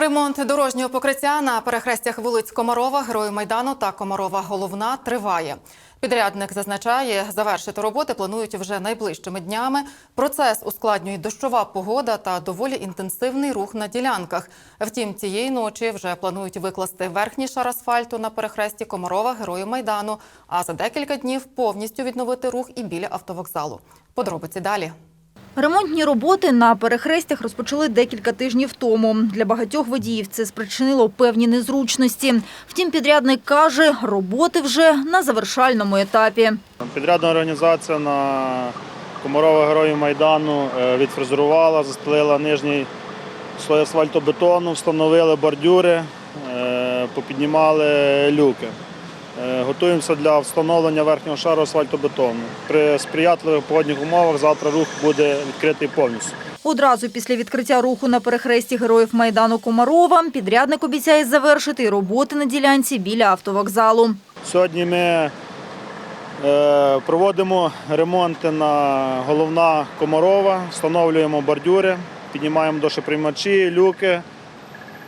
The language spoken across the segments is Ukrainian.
Ремонт дорожнього покриття на перехрестях вулиць Комарова, Герою Майдану та Комарова Головна триває. Підрядник зазначає, завершити роботи планують вже найближчими днями. Процес ускладнює дощова погода та доволі інтенсивний рух на ділянках. Втім, цієї ночі вже планують викласти верхній шар асфальту на перехресті Комарова, Герою Майдану, а за декілька днів повністю відновити рух і біля автовокзалу. Подробиці далі. Ремонтні роботи на перехрестях розпочали декілька тижнів тому. Для багатьох водіїв це спричинило певні незручності. Втім, підрядник каже, роботи вже на завершальному етапі. Підрядна організація на Комарова Героїв Майдану е, відфрезерувала, застелила нижній слой асфальтобетону, встановили бордюри, е, попіднімали люки. Е, Готуємося для встановлення верхнього шару асфальтобетону. При сприятливих погодних умовах завтра рух буде відкритий повністю. Одразу після відкриття руху на перехресті героїв Майдану Комарова підрядник обіцяє завершити роботи на ділянці біля автовокзалу. Сьогодні ми е, проводимо ремонти на головна Комарова, встановлюємо бордюри, піднімаємо дошоприймачі, люки.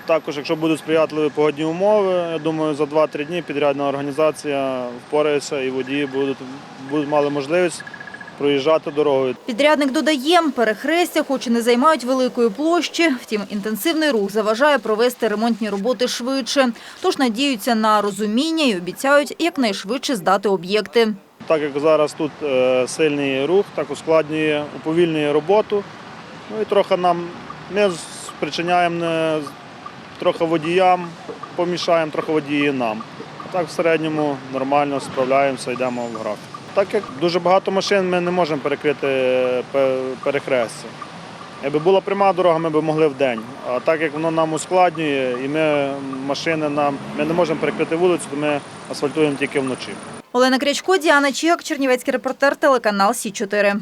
Також, якщо будуть сприятливі погодні умови, я думаю, за 2-3 дні підрядна організація впорається і водії будуть, будуть мали можливість проїжджати дорогою. Підрядник додає, перехрестя хоч і не займають великої площі, втім інтенсивний рух заважає провести ремонтні роботи швидше. Тож надіються на розуміння і обіцяють якнайшвидше здати об'єкти. Так як зараз тут е, сильний рух, так ускладнює, уповільнює роботу. Ну і трохи нам ми спричиняємо трохи водіям, помішаємо трохи водії нам. Так в середньому нормально справляємося, йдемо в графік. Так як дуже багато машин, ми не можемо перекрити перехрестя. Якби була пряма дорога, ми б могли в день. А так як воно нам ускладнює, і ми машини нам ми не можемо перекрити вулицю, то ми асфальтуємо тільки вночі. Олена Крячко, Діана Чіак, Чернівецький репортер, телеканал Сі 4